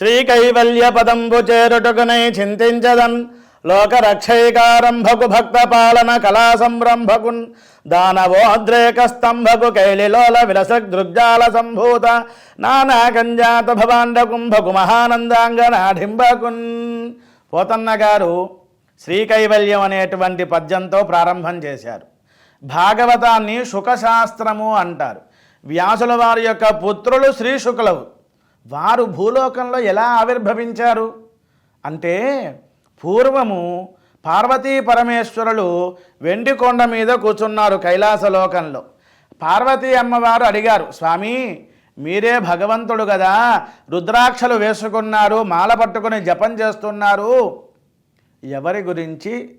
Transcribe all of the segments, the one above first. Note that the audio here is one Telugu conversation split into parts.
శ్రీకైవల్య పదంబు చేరుటకునై చింతించదన్. లోకరక్షైకారంభకు భక్త పాలన కళా సంరంభకున్ దానవోద్రేక స్తంభకు కైలిలోల విలస దృగ్జాల సంభూత. నానా కంజాత భవాండ కుంభకు మహానందాంగనాఢింబకున్ పోతన్న గారు శ్రీకైవల్యం అనేటువంటి పద్యంతో ప్రారంభం చేశారు. భాగవతాన్ని శుకశాస్త్రము అంటారు. వ్యాసుల వారి యొక్క పుత్రులు శ్రీశుకులవు. వారు భూలోకంలో ఎలా ఆవిర్భవించారు? అంటే పూర్వము పార్వతీ పరమేశ్వరులు వెండి కొండ మీద కూర్చున్నారు కైలాసలోకంలో పార్వతీ అమ్మవారు అడిగారు స్వామి మీరే భగవంతుడు కదా రుద్రాక్షలు వేసుకున్నారు మాల పట్టుకుని జపం చేస్తున్నారు. ఎవరి గురించి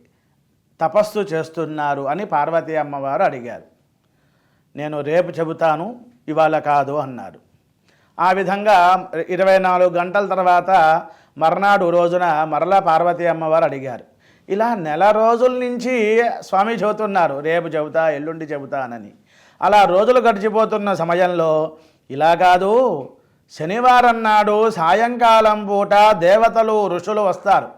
తపస్సు చేస్తున్నారు? అని పార్వతీ అమ్మవారు అడిగారు. నేను రేపు చెబుతాను ఇవాళ కాదు అన్నారు. ఆ విధంగా ఇరవై నాలుగు గంటల తర్వాత మర్నాడు రోజున మరలా పార్వతీ అమ్మవారు అడిగారు. ఇలా నెల రోజుల నుంచి స్వామి చెబుతున్నారు రేపు చెబుతా ఎల్లుండి చెబుతానని అలా రోజులు గడిచిపోతున్న సమయంలో ఇలా కాదు శనివారం నాడు సాయంకాలం పూట దేవతలు ఋషులు వస్తారు.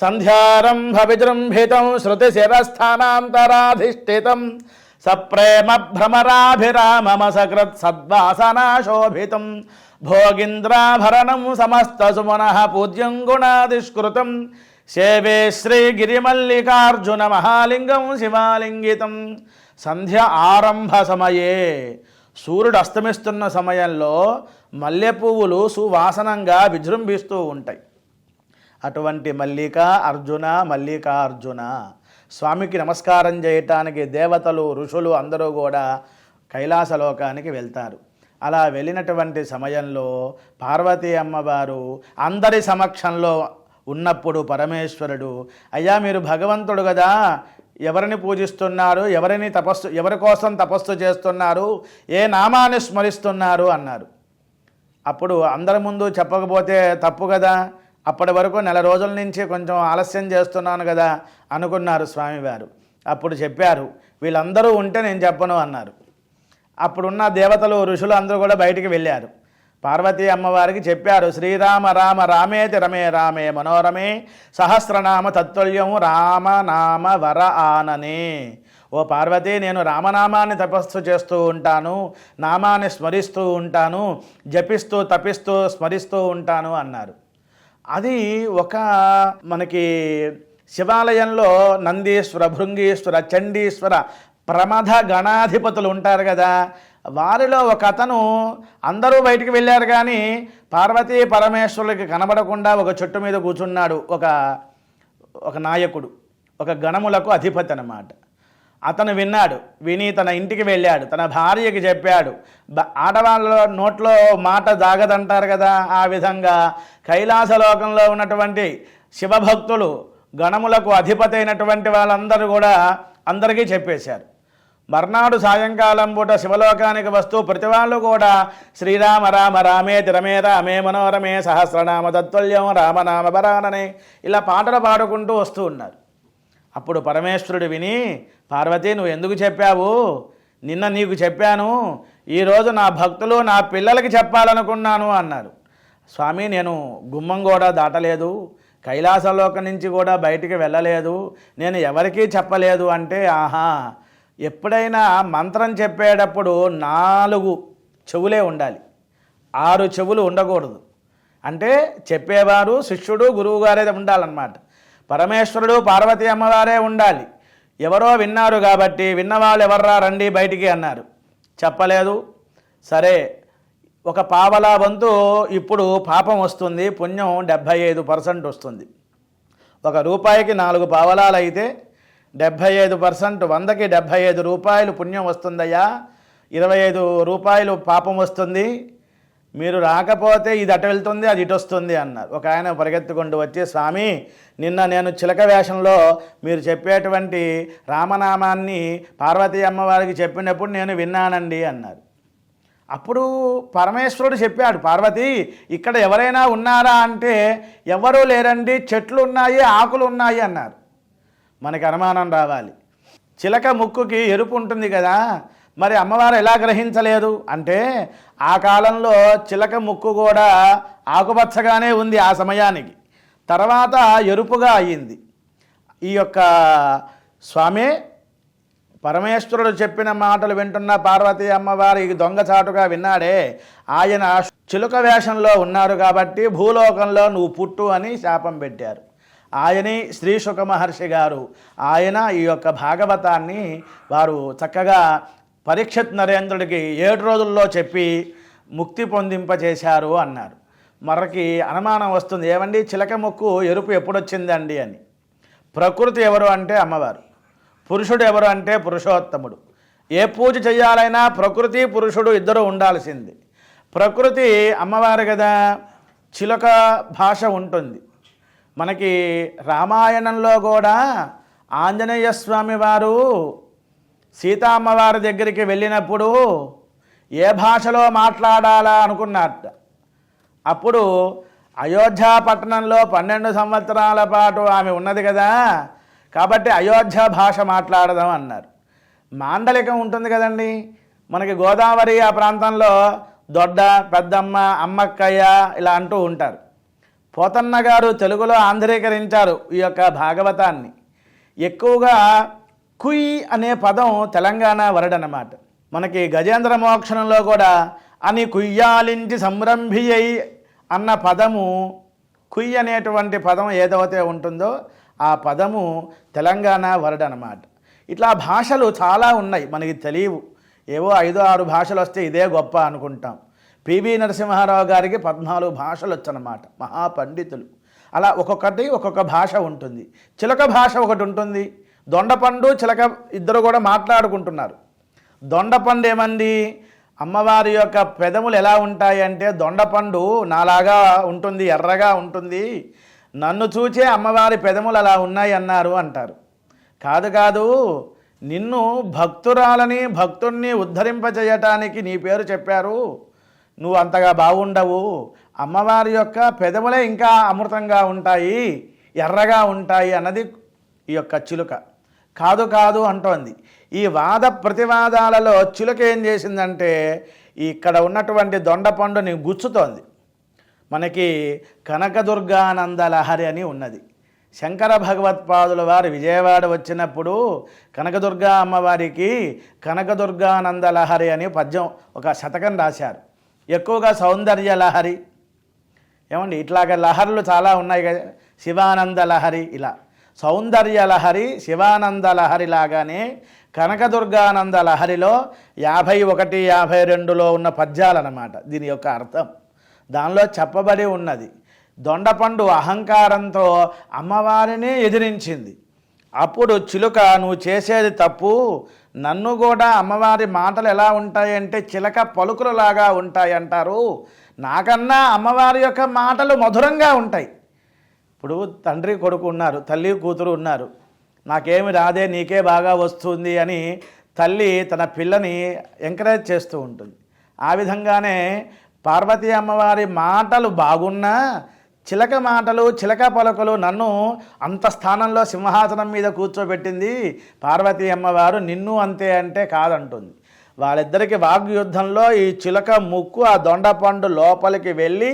సంధ్యారంభ విజృంభితం శృతి శిరస్థానాంతరాధిష్ఠితం. సప్రేమ భ్రమరాభిరామమ సకృత్ సద్వాసనాశోభితం. భోగింద్రాభరణం సమస్త సుమన పూజ్యం గుణాదిష్కృతం సేవే శ్రీగిరిమల్లికార్జున మహాలింగం శివాలింగితం. సంధ్య ఆరంభ సమయే. సూర్యుడు అస్తమిస్తున్న సమయంలో మల్లె పువ్వులు సువాసనంగా విజృంభిస్తూ ఉంటాయి. అటువంటి మల్లిక అర్జున మల్లికార్జున. స్వామికి నమస్కారం చేయటానికి దేవతలు ఋషులు అందరూ కూడా కైలాసలోకానికి వెళ్తారు. అలా వెళ్ళినటువంటి సమయంలో పార్వతీ అమ్మవారు అందరి సమక్షంలో ఉన్నప్పుడు పరమేశ్వరుడు అయ్యా మీరు భగవంతుడు కదా! ఎవరిని పూజిస్తున్నారు? ఎవరిని తపస్సు ఎవరి కోసం తపస్సు చేస్తున్నారు? ఏ నామాన్ని స్మరిస్తున్నారు? అన్నారు. అప్పుడు అందరి ముందు చెప్పకపోతే తప్పు కదా! అప్పటి వరకు నెల రోజుల నుంచి కొంచెం ఆలస్యం చేస్తున్నాను కదా అనుకున్నారు స్వామివారు. అప్పుడు చెప్పారు వీళ్ళందరూ ఉంటే నేను చెప్పను అన్నారు. అప్పుడున్న దేవతలు ఋషులు అందరూ కూడా బయటికి వెళ్ళారు. పార్వతీ అమ్మవారికి చెప్పారు శ్రీరామ రామ రామేతి రమే రామే మనోరమే సహస్రనామ తత్తుల్యము రామనామ వర ఆననే. ఓ పార్వతి నేను రామనామాన్ని తపస్సు చేస్తూ ఉంటాను నామాన్ని స్మరిస్తూ ఉంటాను జపిస్తూ తపిస్తూ స్మరిస్తూ ఉంటాను అన్నారు. అది ఒక మనకి శివాలయంలో నందీశ్వర భృంగీశ్వర చండీశ్వర ప్రమథ గణాధిపతులు ఉంటారు కదా. వారిలో ఒక అతను అందరూ బయటికి వెళ్ళారు కానీ పార్వతీ పరమేశ్వరులకి కనబడకుండా ఒక చెట్టు మీద కూర్చున్నాడు ఒక ఒక నాయకుడు ఒక గణములకు అధిపతి అన్నమాట. అతను విన్నాడు విని తన ఇంటికి వెళ్ళాడు తన భార్యకి చెప్పాడు. ఆడవాళ్ళ నోట్లో మాట దాగదంటారు కదా ఆ విధంగా కైలాసలోకంలో ఉన్నటువంటి శివభక్తులు గణములకు అధిపతి అయినటువంటి వాళ్ళందరూ కూడా అందరికీ చెప్పేశారు. మర్నాడు సాయంకాలం పూట శివలోకానికి వస్తూ ప్రతి వాళ్ళు కూడా శ్రీరామ రామ రామే తిరమే రామే మనోరమే సహస్రనామ తత్తుల్యం రామనామ బరాననే ఇలా పాటలు పాడుకుంటూ వస్తూ ఉన్నారు. అప్పుడు పరమేశ్వరుడు విని పార్వతి నువ్వు ఎందుకు చెప్పావు? నిన్న నీకు చెప్పాను. ఈరోజు నా భక్తులు నా పిల్లలకి చెప్పాలనుకున్నాను అన్నారు. స్వామి నేను గుమ్మం కూడా దాటలేదు. కైలాసలోకం నుంచి కూడా బయటికి వెళ్ళలేదు. నేను ఎవరికీ చెప్పలేదు అంటే ఆహా ఎప్పుడైనా మంత్రం చెప్పేటప్పుడు నాలుగు చెవులే ఉండాలి. ఆరు చెవులు ఉండకూడదు. అంటే చెప్పేవారు శిష్యుడు గురువుగారే ఉండాలన్నమాట. పరమేశ్వరుడు పార్వతీ అమ్మవారే ఉండాలి. ఎవరో విన్నారు కాబట్టి విన్నవాళ్ళు ఎవర్రా రండి బయటికి అన్నారు. చెప్పలేదు. సరే ఒక పావలా వంతు ఇప్పుడు పాపం వస్తుంది పుణ్యం డెబ్భై ఐదు పర్సెంట్ వస్తుంది. ఒక రూపాయికి నాలుగు పావలాలు అయితే డెబ్భై ఐదు పర్సెంట్ వందకి డెబ్భై ఐదు రూపాయలు పుణ్యం వస్తుందయ్యా. ఇరవై ఐదు రూపాయలు పాపం వస్తుంది. మీరు రాకపోతే ఇది అటు వెళ్తుంది అది ఇటు వస్తుంది అన్నారు. ఒక ఆయన పరిగెత్తుకుంటూ వచ్చి స్వామి నిన్న నేను చిలక వేషంలో మీరు చెప్పేటువంటి రామనామాన్ని పార్వతీ అమ్మవారికి చెప్పినప్పుడు నేను విన్నానండి అన్నారు. అప్పుడు పరమేశ్వరుడు చెప్పాడు పార్వతి ఇక్కడ ఎవరైనా ఉన్నారా అంటే ఎవరూ లేరండి చెట్లు ఉన్నాయి ఆకులు ఉన్నాయి అన్నారు. మనకి అనుమానం రావాలి. చిలక ముక్కుకి ఎరుపు ఉంటుంది కదా మరి అమ్మవారు ఎలా గ్రహించలేదు? అంటే ఆ కాలంలో చిలక ముక్కు కూడా ఆకుపచ్చగానే ఉంది ఆ సమయానికి. తర్వాత ఎరుపుగా అయ్యింది ఈ యొక్క స్వామి పరమేశ్వరుడు చెప్పిన మాటలు వింటున్న పార్వతీ అమ్మవారి దొంగచాటుగా విన్నాడే. ఆయన చిలుక వేషంలో ఉన్నారు కాబట్టి భూలోకంలో నువ్వు పుట్టు అని శాపం పెట్టారు. ఆయనే శ్రీశుక మహర్షి గారు. ఆయన ఈ యొక్క భాగవతాన్ని వారు చక్కగా పరీక్షత్ నరేంద్రుడికి ఏడు రోజుల్లో చెప్పి ముక్తి పొందింపజేశారు అన్నారు. మరకి అనుమానం వస్తుంది ఏమండి చిలక ముక్కు ఎరుపు ఎప్పుడొచ్చిందండి? అని. ప్రకృతి ఎవరు అంటే అమ్మవారు. పురుషుడు ఎవరు అంటే పురుషోత్తముడు. ఏ పూజ చేయాలైనా ప్రకృతి పురుషుడు ఇద్దరు ఉండాల్సింది. ప్రకృతి అమ్మవారు కదా చిలక భాష ఉంటుంది. మనకి రామాయణంలో కూడా ఆంజనేయ స్వామి వారు సీతామ్మవారి దగ్గరికి వెళ్ళినప్పుడు ఏ భాషలో మాట్లాడాలా అనుకున్నట్ట. అప్పుడు అయోధ్యాపట్టణంలో పన్నెండు సంవత్సరాల పాటు ఆమె ఉన్నది కదా కాబట్టి అయోధ్య భాష మాట్లాడదాం అన్నారు. మాండలికం ఉంటుంది కదండి. మనకి గోదావరి ఆ ప్రాంతంలో దొడ్డ పెద్దమ్మ అమ్మక్కయ్య ఇలా అంటూ ఉంటారు. పోతన్న గారు తెలుగులో ఆంధ్రీకరించారు ఈ యొక్క భాగవతాన్ని. ఎక్కువగా కుయ్ అనే పదం తెలంగాణ వరడ్ అన్నమాట మనకి గజేంద్ర మోక్షణంలో కూడా అని కుయ్యాలించి సంరంభి అయి అన్న పదము కుయ్ అనేటువంటి పదం ఏదైతే ఉంటుందో ఆ పదము తెలంగాణ వరడ్ అనమాట ఇట్లా భాషలు చాలా ఉన్నాయి మనకి తెలియవు. ఏవో ఐదో ఆరు భాషలు వస్తే ఇదే గొప్ప అనుకుంటాం. పివి నరసింహారావు గారికి పద్నాలుగు భాషలు వచ్చనమాట మహాపండితులు. అలా ఒక్కొక్కటి ఒక్కొక్క భాష ఉంటుంది. చిలక భాష ఒకటి ఉంటుంది దొండపండు చిలక ఇద్దరు కూడా మాట్లాడుకుంటున్నారు. దొండపండు ఏమంది? అమ్మవారి యొక్క పెదములు ఎలా ఉంటాయి అంటే దొండపండు నాలాగా ఉంటుంది ఎర్రగా ఉంటుంది. నన్ను చూచే అమ్మవారి పెదములు అలా ఉన్నాయి అన్నారు అంటారు. కాదు కాదు నిన్ను భక్తురాలని భక్తుణ్ణి ఉద్ధరింపజేయటానికి నీ పేరు చెప్పారు. నువ్వు అంతగా బాగుండవు. అమ్మవారి యొక్క పెదములే ఇంకా అమృతంగా ఉంటాయి ఎర్రగా ఉంటాయి అన్నది ఈ యొక్క చిలుక. కాదు కాదు అంటోంది. ఈ వాద ప్రతివాదాలలో చిలుక ఏం చేసిందంటే ఇక్కడ ఉన్నటువంటి దొండపండుని గుచ్చుతోంది. మనకి కనకదుర్గానంద లహరి అని ఉన్నది. శంకర భగవత్పాదుల వారు విజయవాడ వచ్చినప్పుడు కనకదుర్గా అమ్మవారికి కనకదుర్గానంద లహరి అని పద్యం ఒక శతకం రాశారు. ఎక్కువగా సౌందర్య లహరి. ఏమండి ఇట్లాగ లహరులు చాలా ఉన్నాయి కదా శివానంద లహరి ఇలా. సౌందర్య లహరి శివానంద లహరి లాగానే కనకదుర్గానంద లహరిలో యాభై ఒకటి యాభై రెండులో ఉన్న పద్యాలన్నమాట. దీని యొక్క అర్థం. దానిలో చెప్పబడి ఉన్నది. దొండపండు అహంకారంతో అమ్మవారిని ఎదిరించింది. అప్పుడు చిలుక నువ్వు చేసేది తప్పు. నన్ను కూడా అమ్మవారి మాటలు ఎలా ఉంటాయంటే చిలక పలుకులలాగా ఉంటాయంటారు. నాకన్నా అమ్మవారి యొక్క మాటలు మధురంగా ఉంటాయి. ఇప్పుడు తండ్రి కొడుకు ఉన్నారు తల్లి కూతురు ఉన్నారు. నాకేమి రాదే నీకే బాగా వస్తుంది అని తల్లి తన పిల్లని ఎంకరేజ్ చేస్తూ ఉంటుంది. ఆ విధంగానే పార్వతీ అమ్మవారి మాటలు బాగున్నా చిలక మాటలు చిలక పలుకలు నన్ను అంత స్థానంలో సింహాసనం మీద కూర్చోబెట్టింది పార్వతీ అమ్మవారు. నిన్ను అంతే అంటే కాదంటుంది. వాళ్ళిద్దరికి వాగ్యుద్ధంలో ఈ చిలక ముక్కు ఆ దొండపండు లోపలికి వెళ్ళి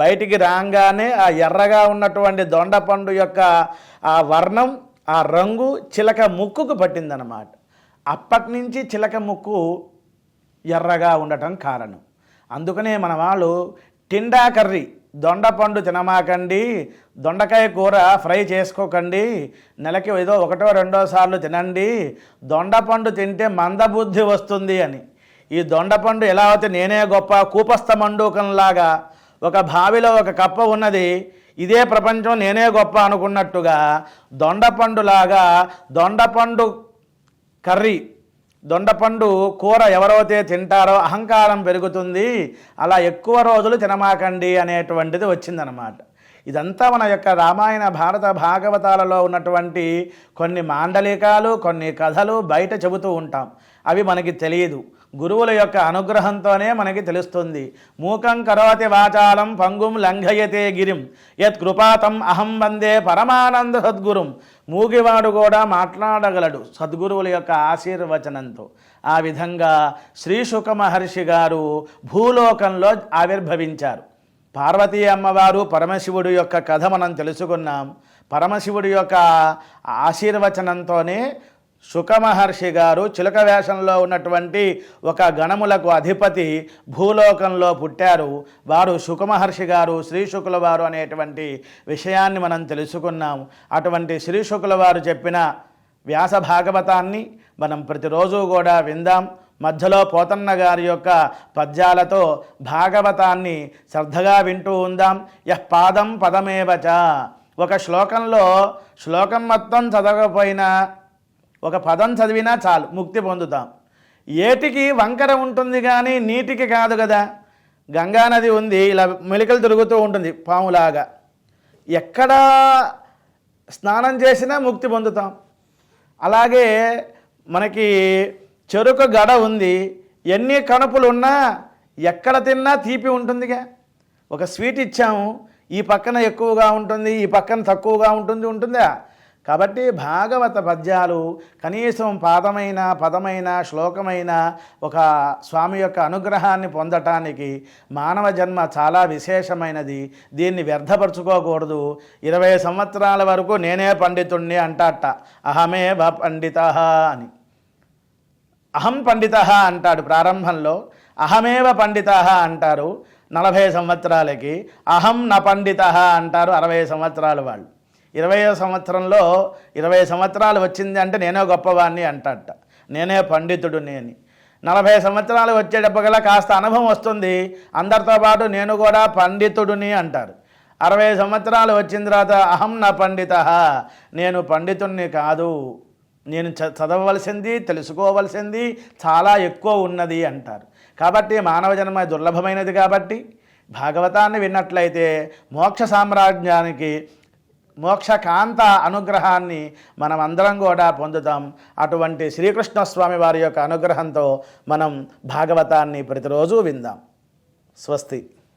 బయటికి రాగానే ఆ ఎర్రగా ఉన్నటువంటి దొండపండు యొక్క ఆ వర్ణం ఆ రంగు చిలక ముక్కుకు పట్టిందనమాట అప్పటి నుంచి చిలక ముక్కు ఎర్రగా ఉండటం కారణం. అందుకనే మన వాళ్ళు టిండా కర్రీ దొండపండు తినమాకండి దొండకాయ కూర ఫ్రై చేసుకోకండి నెలకి ఏదో ఒకటో రెండో సార్లు తినండి దొండపండు తింటే మందబుద్ధి వస్తుంది అని. ఈ దొండపండు ఎలా అయితే నేనే గొప్ప కూపస్థ మండూకంలాగా ఒక బావిలో ఒక కప్ప ఉన్నది. ఇదే ప్రపంచం నేనే గొప్ప అనుకున్నట్టుగా దొండపండులాగా దొండపండు కర్రీ దొండపండు కూర ఎవరైతే తింటారో అహంకారం పెరుగుతుంది. అలా ఎక్కువ రోజులు తినమాకండి అనేటువంటిది వచ్చిందనమాట ఇదంతా మన యొక్క రామాయణ భారత భాగవతాలలో ఉన్నటువంటి కొన్ని మాండలికాలు కొన్ని కథలు బయట చెబుతూ ఉంటాం. అవి మనకి తెలియదు. గురువుల యొక్క అనుగ్రహంతోనే మనకి తెలుస్తుంది. మూకం కరోతి వాచాలం పంగుం లంఘయతే గిరిం. యత్ కృపాతం అహం వందే పరమానంద సద్గురుం. మూగివాడు కూడా మాట్లాడగలడు సద్గురువుల యొక్క ఆశీర్వచనంతో. ఆ విధంగా శ్రీశుక మహర్షి గారు భూలోకంలో ఆవిర్భవించారు. పార్వతీ అమ్మవారు పరమశివుడు యొక్క కథ మనం తెలుసుకున్నాం. పరమశివుడి యొక్క ఆశీర్వచనంతోనే శుకమహర్షి గారు చిలక వేషంలో ఉన్నటువంటి ఒక గణములకు అధిపతి భూలోకంలో పుట్టారు. వారు శుకమహర్షి గారు శ్రీ శుకుల వారు అనేటువంటి విషయాన్ని మనం తెలుసుకున్నాం అటువంటి శ్రీ శుకుల వారు చెప్పిన వ్యాస భాగవతాన్ని మనం ప్రతిరోజు కూడా విందాం. మధ్యలో పోతన్న గారి యొక్క పద్యాలతో భాగవతాన్ని శ్రద్ధగా వింటూ ఉందాం. యహ్ పాదం పదమేవచ ఒక శ్లోకంలో శ్లోకం మొత్తం చదవకపోయినా ఒక పదం చదివినా చాలు ముక్తి పొందుతాం. ఏటికి వంకర ఉంటుంది కానీ నీటికి కాదు కదా. గంగా నది ఉంది ఇలా మెలికలు తిరుగుతూ ఉంటుంది పాములాగా. ఎక్కడ స్నానం చేసినా ముక్తి పొందుతాం. అలాగే మనకి చెరుకు గడ ఉంది ఎన్ని కణుపులు ఉన్నా ఎక్కడ తిన్నా తీపి ఉంటుందిగా. ఒక స్వీట్ ఇచ్చాము ఈ పక్కన ఎక్కువగా ఉంటుంది ఈ పక్కన తక్కువగా ఉంటుంది ఉంటుందా? కాబట్టి భాగవత పద్యాలు కనీసం పాదమైన పదమైన శ్లోకమైన ఒక స్వామి యొక్క అనుగ్రహాన్ని పొందటానికి మానవ జన్మ చాలా విశేషమైనది. దీన్ని వ్యర్థపరచుకోకూడదు. ఇరవై సంవత్సరాల వరకు నేనే పండితుణ్ణి అంటాట అహమే బ పండిత అని. అహం పండిత అంటాడు ప్రారంభంలో. అహమేవ పండిత అంటారు నలభై సంవత్సరాలకి. అహం న పండిత అంటారు అరవై సంవత్సరాల వాళ్ళు. ఇరవయో సంవత్సరంలో ఇరవై సంవత్సరాలు వచ్చింది అంటే నేనే గొప్పవాణ్ణి అంటట. నేనే పండితుడు నేని నలభై సంవత్సరాలు వచ్చేటప్పటికల్లా కాస్త అనుభవం వస్తుంది. అందరితో పాటు నేను కూడా పండితుడిని అంటారు. అరవై సంవత్సరాలు వచ్చిన తర్వాత అహం నా పండిత నేను పండితుణ్ణి కాదు. నేను చ చదవవలసింది తెలుసుకోవలసింది చాలా ఎక్కువ ఉన్నది అంటారు. కాబట్టి మానవ జన్మ దుర్లభమైనది కాబట్టి భాగవతాన్ని విన్నట్లయితే మోక్ష సామ్రాజ్యానికి మోక్షకాంత అనుగ్రహాన్ని మనం అందరం కూడా పొందుతాం. అటువంటి శ్రీకృష్ణస్వామి వారి యొక్క అనుగ్రహంతో మనం భాగవతాన్ని ప్రతిరోజు విందాం. స్వస్తి.